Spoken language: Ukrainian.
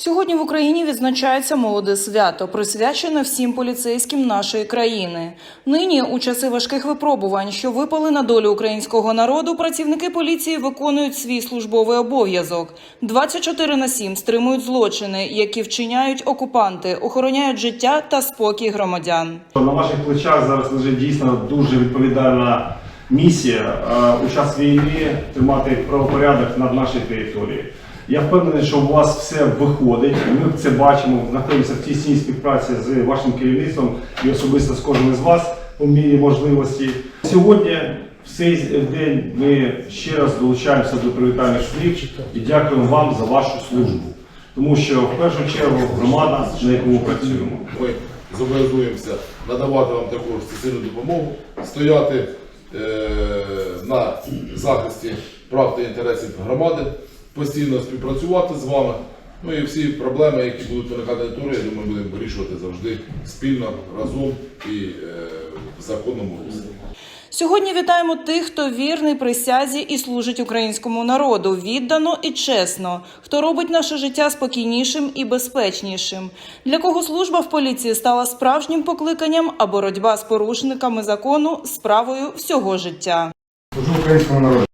Сьогодні в Україні відзначається молоде свято, присвячене всім поліцейським нашої країни. Нині, у часи важких випробувань, що випали на долю українського народу, працівники поліції виконують свій службовий обов'язок. 24 на 7 стримують злочини, які вчиняють окупанти, охороняють життя та спокій громадян. На ваших плечах зараз лежить дійсно дуже відповідальна місія е, у час війни тримати правопорядок над нашою територією. Я впевнений, що у вас все виходить. Ми це бачимо, знаходимося в тісній співпраці з вашим керівництвом і особисто з кожним із вас по мірі можливості. Сьогодні в цей день ми ще раз долучаємося до привітальних слів і дякуємо вам за вашу службу. Тому що в першу чергу громада, на яку ми працюємо. Ми зобов'язуємося надавати вам також всесильну допомогу, стояти е, на захисті прав та інтересів громади, постійно співпрацювати з вами. Ну і всі проблеми, які будуть виникати на території, я думаю, будемо вирішувати завжди спільно, разом і е, в законному руслі. Сьогодні вітаємо тих, хто вірний присязі і служить українському народу віддано і чесно, хто робить наше життя спокійнішим і безпечнішим, для кого служба в поліції стала справжнім покликанням, а боротьба з порушниками закону справою всього життя. Служу українському народу.